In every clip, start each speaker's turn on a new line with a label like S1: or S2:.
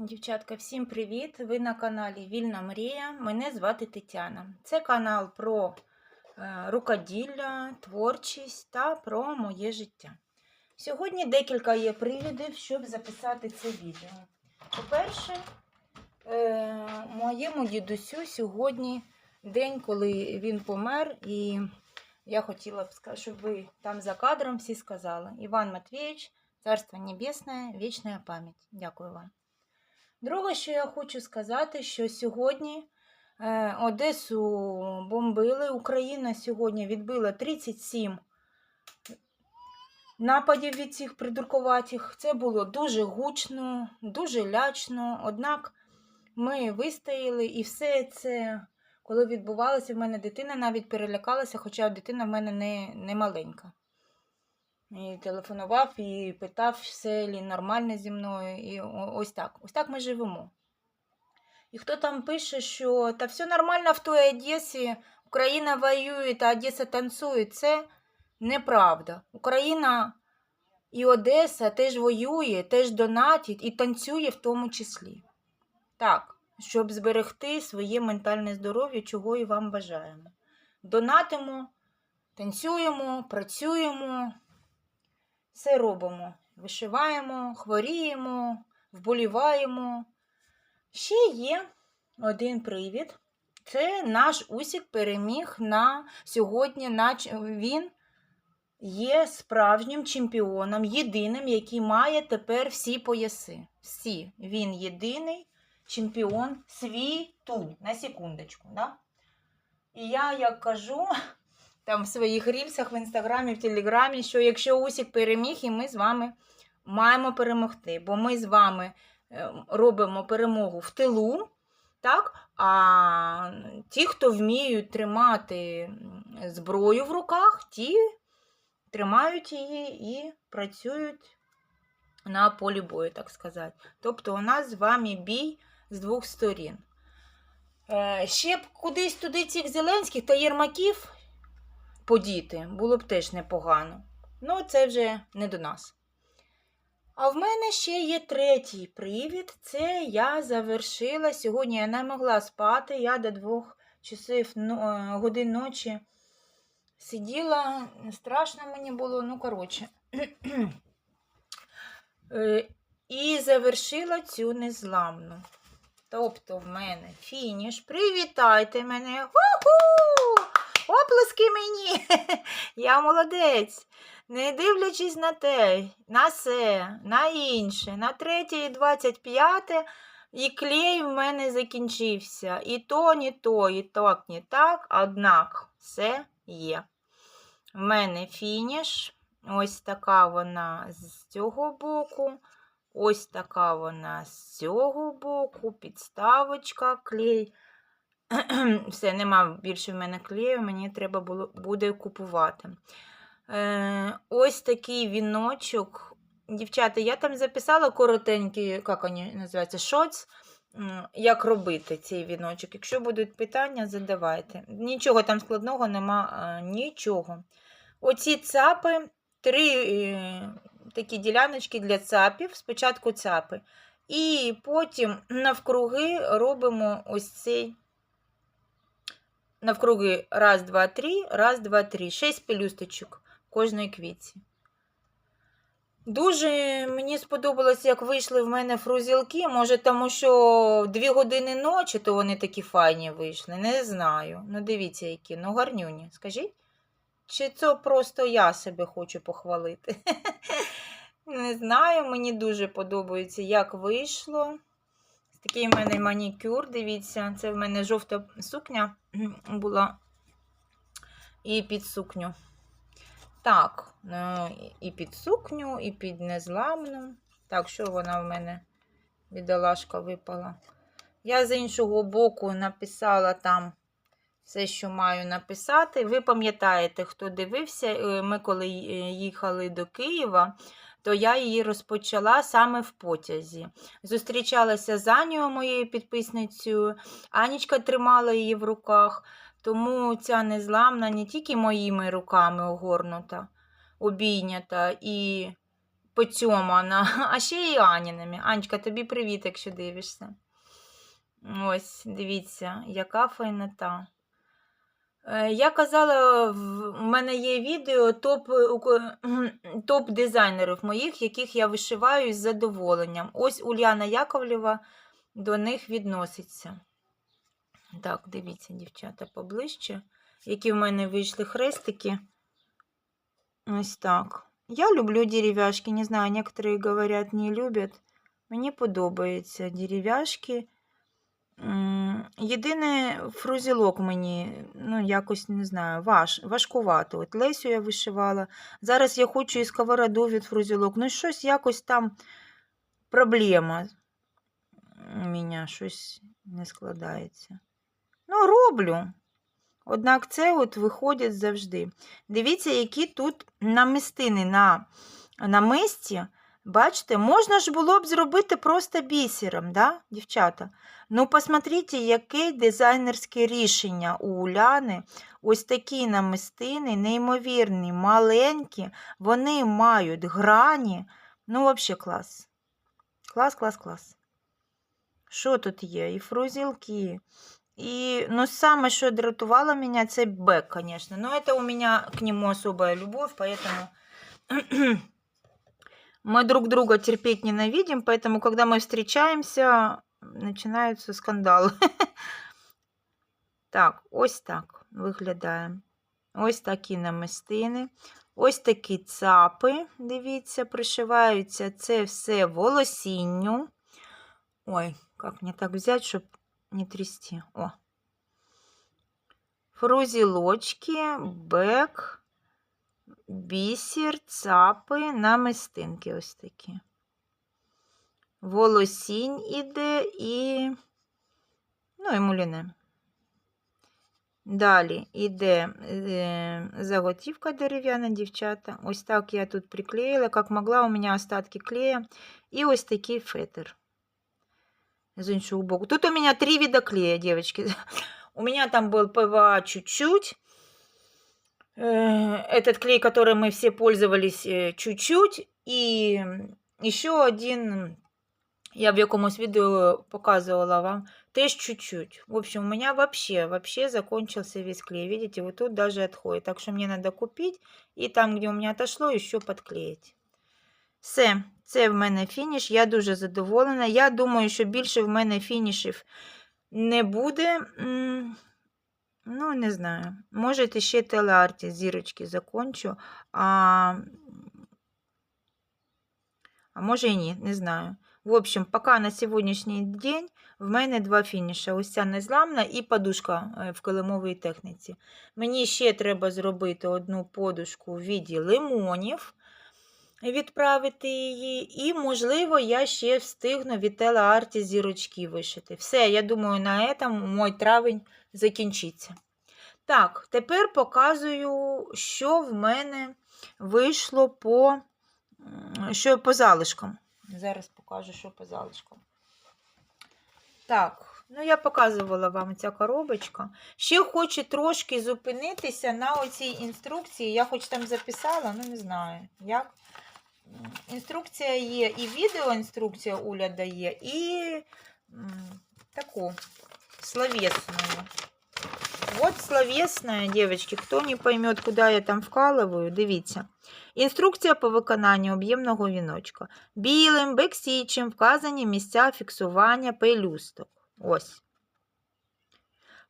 S1: Дівчатка, всім привіт! Ви на каналі Вільна Мрія. Мене звати Тетяна. Це канал про е, рукоділля, творчість та про моє життя. Сьогодні декілька є привідів, щоб записати це відео. По-перше, е, моєму дідусю сьогодні день, коли він помер, і я хотіла б сказати, щоб ви там за кадром всі сказали. Іван Матвійович, Царство Небесне, вічна пам'ять. Дякую вам. Друге, що я хочу сказати, що сьогодні е, Одесу бомбили. Україна сьогодні відбила 37 нападів від цих придуркуватих. Це було дуже гучно, дуже лячно. Однак ми вистояли і все це, коли відбувалося, в мене дитина навіть перелякалася, хоча дитина в мене не, не маленька. І телефонував і питав, все лі нормально зі мною. І ось так. Ось так ми живемо. І хто там пише, що та все нормально в той Одесі, Україна воює, а Одеса танцює, це неправда. Україна і Одеса теж воює, теж донатить і танцює в тому числі. Так, щоб зберегти своє ментальне здоров'я, чого і вам бажаємо. Донатимо, танцюємо, працюємо, все робимо. Вишиваємо, хворіємо, вболіваємо. Ще є один привід. Це наш Усік переміг на сьогодні. Він є справжнім чемпіоном, єдиним, який має тепер всі пояси. Всі. Він єдиний чемпіон світу. На секундочку. Да? І я як кажу там в своїх рільсах в інстаграмі, в телеграмі, що якщо Усік переміг, і ми з вами маємо перемогти, бо ми з вами е, робимо перемогу в тилу, так? а ті, хто вміють тримати зброю в руках, ті тримають її і працюють на полі бою, так сказати. Тобто у нас з вами бій з двох сторін. Е, Ще б кудись туди цих Зеленських та Єрмаків подіти було б теж непогано. Ну, це вже не до нас. А в мене ще є третій привід. Це я завершила. Сьогодні я не могла спати. Я до двох часів е, годин ночі сиділа. Страшно мені було, ну, коротше. Е, І завершила цю незламну. Тобто в мене фініш. Привітайте мене! Ху-ху! Оплески мені! Я молодець. Не дивлячись на те, на все, на інше, на третє і двадцять п'яте, і клей в мене закінчився. І то, ні то, і так, ні так, однак все є. В мене фініш. Ось така вона з цього боку. Ось така вона з цього боку, підставочка, клей. Все, нема більше в мене клею, мені треба було, буде купувати. Е, ось такий віночок. Дівчата, я там записала коротенький, як вони називаються, шоц, як робити цей віночок. Якщо будуть питання, задавайте. Нічого там складного нема, е, нічого. Оці цапи, три е, такі діляночки для цапів. Спочатку цапи. І потім навкруги робимо ось цей. Навкруги раз, два, три, раз, два, три. Шість пелюсточок в кожної квітці. Дуже мені сподобалось, як вийшли в мене фрузілки. Може, тому що дві години ночі, то вони такі файні вийшли. Не знаю. Ну, дивіться, які. Ну, гарнюні. Скажіть? Чи це просто я себе хочу похвалити? Не знаю, мені дуже подобається, як вийшло. Такий в мене манікюр, дивіться, це в мене жовта сукня була і під сукню. Так, ну, і під сукню, і під незламну. Так, що вона в мене, бідолашка, випала. Я з іншого боку написала там все, що маю написати. Ви пам'ятаєте, хто дивився, е, ми коли е, їхали до Києва, то я її розпочала саме в потязі. Зустрічалася з Анією, моєю підписницею. Анічка тримала її в руках, тому ця незламна не тільки моїми руками огорнута, обійнята і потьомана, а ще і Аніними. Анечка, тобі привіт, якщо дивишся. Ось, дивіться, яка файнота. Е, Я казала, в- мене є відео топ, е, моїх, яких я вишиваю із задоволенням. Ось Уляна Яковлєва до них відноситься. Так, дивіться, дівчата, поближче, які в мене вийшли хрестики. Ось так. Я люблю дерев'яшки, не знаю, некоторые говорять, не люблять. Мені подобаються дерев'яшки. Єдине фрузілок мені, ну, якось не знаю, важ, важкувато. От Лесю я вишивала. Зараз я хочу і сковороду від фрузілок. Ну, щось якось там проблема. У мене щось не складається. Ну, роблю. Однак це от виходить завжди. Дивіться, які тут намистини на намисті. Бачите, можна ж було б зробити просто бісером, да, дівчата? Ну, посмотрите, яке дизайнерське рішення у Уляни. Ось такі намистини, неймовірні, маленькі, вони мають грані. Ну, взагалі клас. Клас, клас, клас. Що тут є? І фрузілки, и, ну, самое, что дратувало меня, це бэк, конечно. Но это у меня к нему особая любовь, поэтому мы друг друга терпеть ненавидим, поэтому, когда мы встречаемся, начинаются скандалы. Так, ось так виглядає. Ось такі намистини. Ось такі цапи, дивіться, пришиваються. Це все волосінню. Ой, как мне так взять, щоб не трясти. О. Фрузілочки, бек, бісер, цапи, намистинки ось такі. Волосінь іде і, ну, і муліне. Далі іде е, заготівка дерев'яна, дівчата. Ось так я тут приклеїла, як могла, у мене остатки клея. І ось такий фетр з іншого боку. Тут у меня три вида клея, девочки. У меня там был ПВА чуть-чуть. Э, Этот клей, который мы все пользовались э, чуть-чуть. И еще один, я в якомусь відео показывала вам, теж чуть-чуть. В общем, у меня вообще, вообще закончился весь клей. Видите, вот тут даже отходит. Так что мне надо купить. И там, где у меня отошло, еще подклеить. Все, це в мене фініш. Я дуже задоволена. Я думаю, що більше в мене фінішів не буде. Ну, не знаю. Може, ще телеарті зірочки закончу. А, а може і ні, не знаю. В общем, поки на сьогоднішній день в мене два фініша. Ось ця незламна і подушка е, в килимовій техніці. Мені ще треба зробити одну подушку в віді лимонів відправити її. І, можливо, я ще встигну від телеарті зірочки вишити. Все, я думаю, на цьому мой травень закінчиться. Так, тепер показую, що в мене вийшло по, що по залишкам. Зараз покажу, що по залишкам. Так, ну я показувала вам ця коробочка. Ще хочу трошки зупинитися на оцій інструкції. Я хоч там записала, ну не знаю, як. Інструкція є, і відеоінструкція Уля дає, і таку словесную. Вот словесная, девочки, хто не поймет, куда я там вкалываю, дивіться. Інструкція по виконанню об'ємного віночка. Білим бексічем вказані місця фіксування пелюсток. Ось.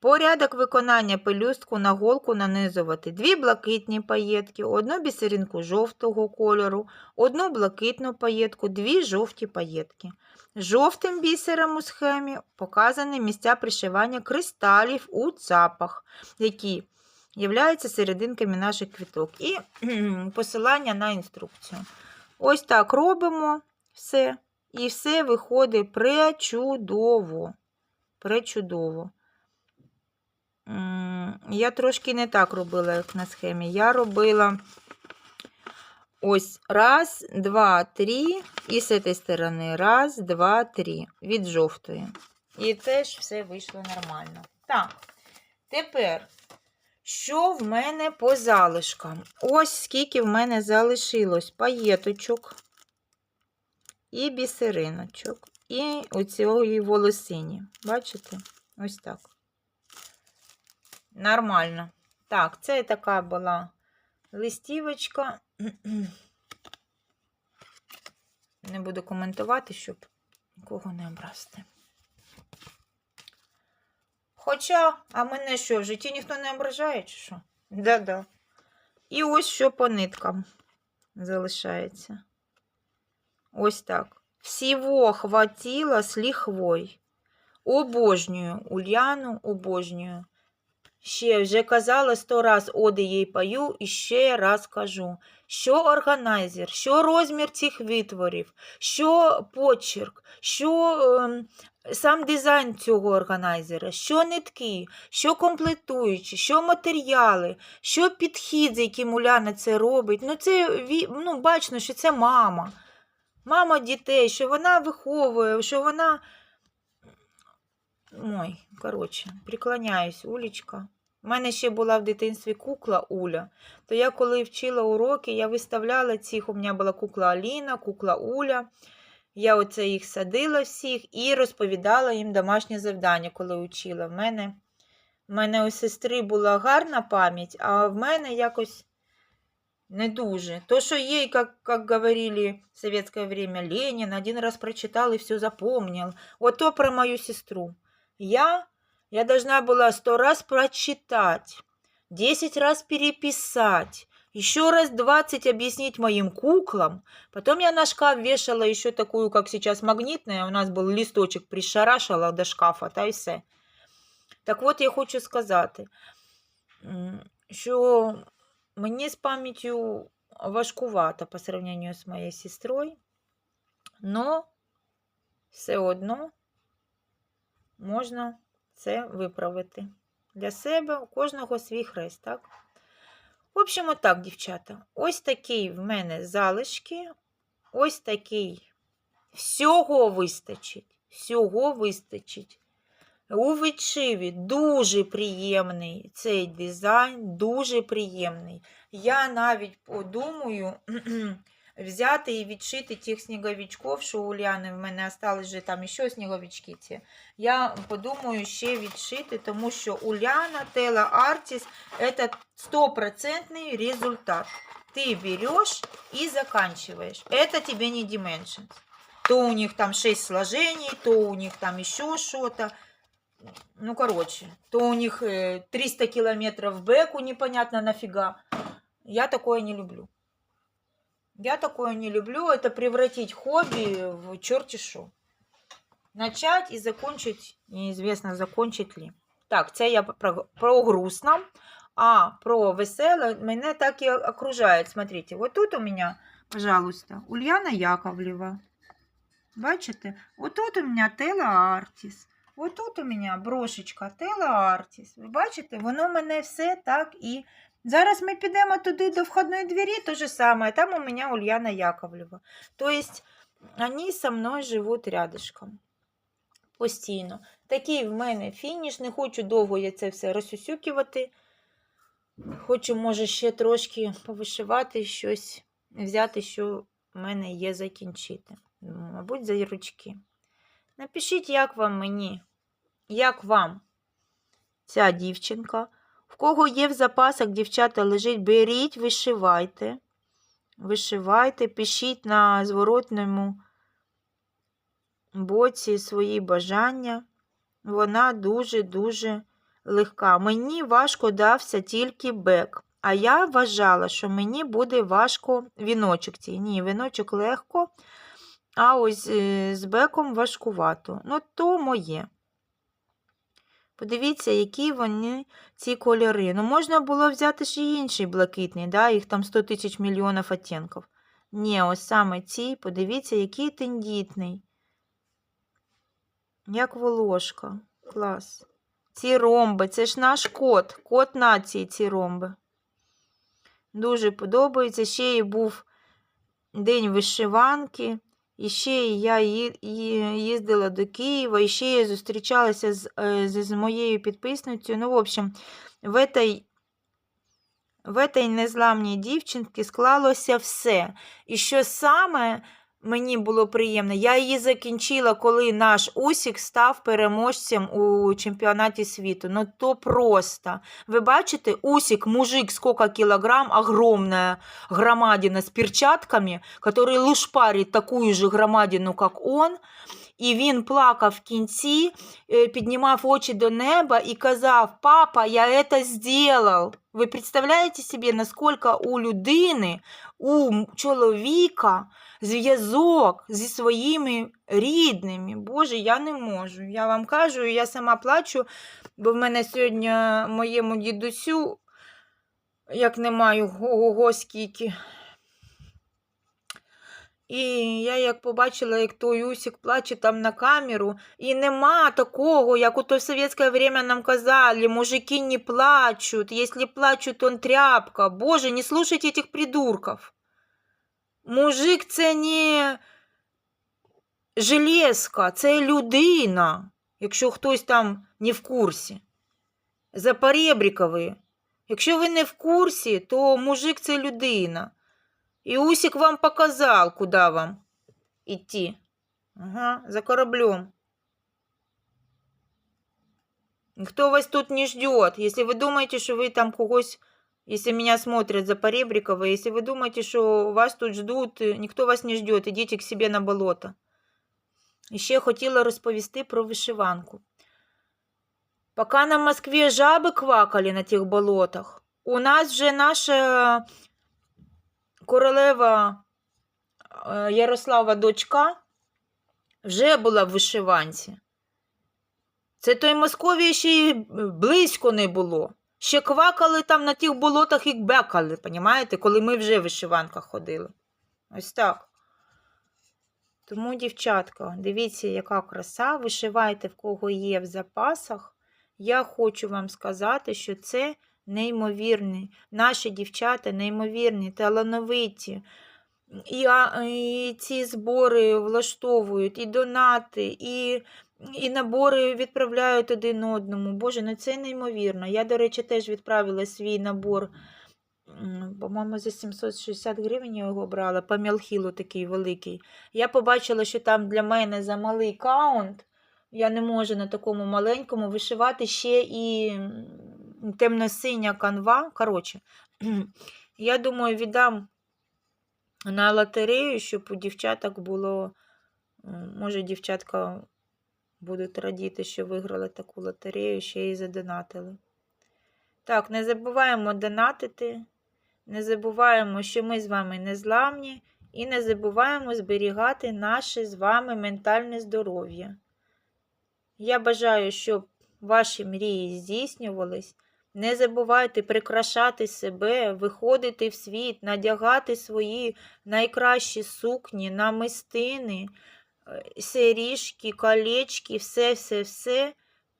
S1: Порядок виконання пелюстку на голку нанизувати дві блакитні паєтки, одну бісеринку жовтого кольору, одну блакитну паєтку, дві жовті паєтки. Жовтим бісером у схемі показані місця пришивання кристалів у цапах, які являються серединками наших квіток. І посилання на інструкцію. Ось так робимо все. І все виходить пречудово. Пречудово. Я трошки не так робила, як на схемі. Я робила ось раз, два, три. І з цієї сторони раз, два, три. Від жовтої. І теж все вийшло нормально. Так, тепер, що в мене по залишкам? Ось скільки в мене залишилось паєточок. і бісериночок, і оцієї волосині. Бачите? Ось так. Нормально. Так, це така була листівочка. Не буду коментувати, щоб нікого не образити. Хоча, а мене що, в житті ніхто не ображає, чи що? Да-да. І ось що по ниткам залишається. Ось так. Всього хватило ліхвой. Обожнюю Ульяну, обожнюю. Ще вже казала сто раз оди їй пою і ще раз кажу, що органайзер, що розмір цих витворів, що почерк, що ем, сам дизайн цього органайзера, що нитки, що комплектуючі, що матеріали, що підхід, з яким Уляна це робить. Ну, це ну, бачно, що це мама. Мама дітей, що вона виховує, що вона. Ой, коротше, приклоняюсь, Улічка. У мене ще була в дитинстві кукла Уля. То я, коли вчила уроки, я виставляла цих. У мене була кукла Аліна, кукла Уля. Я оце їх садила всіх і розповідала їм домашнє завдання, коли учила. В мене, в мене у сестри була гарна пам'ять, а в мене якось не дуже. То, что ей, как, как говорили в советское время, Ленин один раз прочитал и все запомнил. Вот то про мою сестру. Я, я должна была сто раз прочитать, десять раз переписать, еще раз двадцать объяснить моим куклам. Потом я на шкаф вешала еще такую, как сейчас магнитная, у нас был листочек, пришарашила до шкафа, та й все. Так от я хочу сказати, м, що Мені з пам'яттю важкувато по сравнению з моєю сестрою, но все одно можна це виправити. Для себе у кожного свій хрест, так? В общем, отак, дівчата. Ось такий в мене залишки. Ось такий. Всього вистачить. Всього вистачить. У вичиві дуже приємний цей дизайн, дуже приємний. Я навіть подумаю взяти і відшити тих сніговичків, що у Уляни в мене остались же там ще сніговички ці. Я подумаю ще відшити, тому що Уляна, Тела Артіс це стопроцентний результат. Ты берешь и заканчиваешь. Это тебе не Dimensions. То у них там 6 сложений, то у них там еще что-то. Ну, короче, то у них э, 300 километров бэку непонятно нафига. Я такое не люблю. Я такое не люблю. Это превратить хобби в черти шо. Начать и закончить, неизвестно, закончить ли. Так, це я про, про грустно. А про веселе мене так і окружають. Смотрите, вот тут у меня, пожалуйста, Ульяна Яковлева. Бачите? Вот тут у меня Тела Артіс. Ось тут у мене брошечка Тела Артіс. Ви бачите, воно мене все так і. Зараз ми підемо туди до входної двері, то же саме. Там у мене Ульяна Яковлева. Тобто, вони со мною живуть рядышком. Постійно. Такий в мене фініш. Не хочу довго я це все розсюсюкувати. Хочу, може, ще трошки повишивати щось, взяти, що в мене є закінчити. Мабуть, за ручки. Напишіть, як вам мені, як вам ця дівчинка. В кого є в запасах, дівчата, лежить, беріть, вишивайте. Вишивайте, пишіть на зворотному боці свої бажання. Вона дуже-дуже легка. Мені важко дався тільки бек. А я вважала, що мені буде важко віночок цей. Ні, віночок легко. А ось е, з беком важкувато. Ну, то моє. Подивіться, які вони ці кольори. Ну, можна було взяти ще інший блакитний, да? їх там 100 тисяч мільйонів оттінків. Ні, ось саме ці, подивіться, який тендітний. Як волошка. Клас. Ці ромби, це ж наш кот, кот нації ці ромби. Дуже подобається. Ще й був день вишиванки. І ще я їздила до Києва, і ще я зустрічалася з, е, з, з моєю підписницею. Ну, в общем, в этой, в этой незламній дівчинці склалося все. І що саме Мені було приємно. Я її закінчила, коли наш Усік став переможцем у чемпіонаті світу. Ну то просто. Ви бачите, Усік, мужик, сколько кілограм, огромная громадина з перчатками, который лушпарить такую же громадину, как он. І він плакав в кінці, е, піднімав очі до неба і казав: Папа, я це зробив. Ви представляєте собі, наскільки у людини, у чоловіка зв'язок зі своїми рідними. Боже, я не можу. Я вам кажу, я сама плачу, бо в мене сьогодні моєму дідусю, як не маю ого скільки. І я як побачила, як той Усік плаче там на камеру, і нема такого, як ото в совєтське время нам казали, мужики не плачуть, якщо плачуть, он тряпка. Боже, не слушайте этих придурков. Мужик це не железка, це людина, якщо хтось там не в курсі. Запорєбрікові. Якщо ви не в курсі, то мужик це людина. І Усік вам показав, куди вам идти. Ага, за кораблем. Никто вас тут не ждет. Если вы думаете, что вы там когось, если меня смотрят за Поребрикова, если вы думаете, что вас тут ждут, э, ніхто вас не ждет, ідіть к себе на болото. І ще хотіла розповісти про вишиванку. Пока на Москве жаби квакали на тих болотах, у нас вже наша королева е, Ярослава дочка вже була в вишиванці. Це той Московії ще й близько не було. Ще квакали там на тих болотах і бекали, понімаєте, коли ми вже в вишиванках ходили. Ось так. Тому, дівчатка, дивіться, яка краса. Вишивайте, в кого є в запасах. Я хочу вам сказати, що це неймовірні. Наші дівчата неймовірні, талановиті. І, і ці збори влаштовують, і донати, і, і набори відправляють один одному. Боже, ну це неймовірно. Я, до речі, теж відправила свій набор. По-моєму, за 760 гривень я його брала, по такий великий. Я побачила, що там для мене за малий каунт. Я не можу на такому маленькому вишивати ще і темно-синя канва. Коротше, я думаю, віддам на лотерею, щоб у дівчаток було. Може, дівчатка будуть радіти, що виграли таку лотерею, ще й задонатили. Так, не забуваємо донатити, не забуваємо, що ми з вами не зламні, і не забуваємо зберігати наше з вами ментальне здоров'я. Я бажаю, щоб ваші мрії здійснювались. Не забувайте прикрашати себе, виходити в світ, надягати свої найкращі сукні, намистини, е, серіжки, колечки, все-все-все.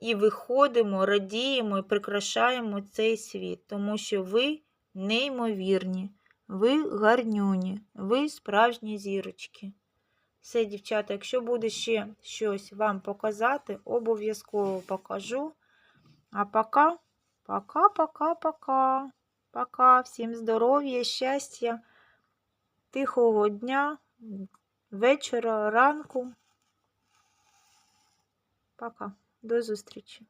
S1: І виходимо, радіємо і прикрашаємо цей світ, тому що ви неймовірні, ви гарнюні, ви справжні зірочки. Все, дівчата, якщо буде ще щось вам показати, обов'язково покажу. А пока, пока, пока, пока. Пока. Всім здоров'я, щастя, тихого дня, вечора, ранку. Пока. До зустрічі.